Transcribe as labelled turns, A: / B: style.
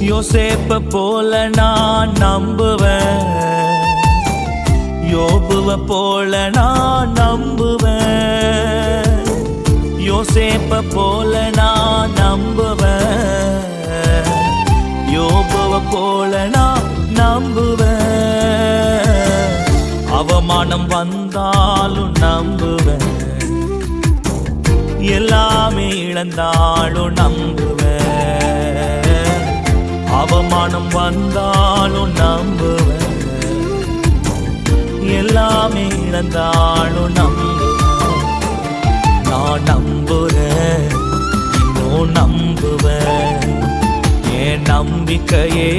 A: யோசேப்ப போல நான் நம்புவேன். யோபுவ போல நான் நம்புவேன். யோசேப்ப போல நான் நம்புவேன். யோபுவ போல நான் நம்புவேன். அவமானம் வந்தாலும் நம்புவேன். எல்லாமே இழந்தாலும் நம்புவேன். அவமானம் வந்தாலும் நம்புவேன். எல்லாமே இழந்தாலும் நம்புவேன். நான் நம்புறேன் இன்னும் நம்புவேன். என் நம்பிக்கையே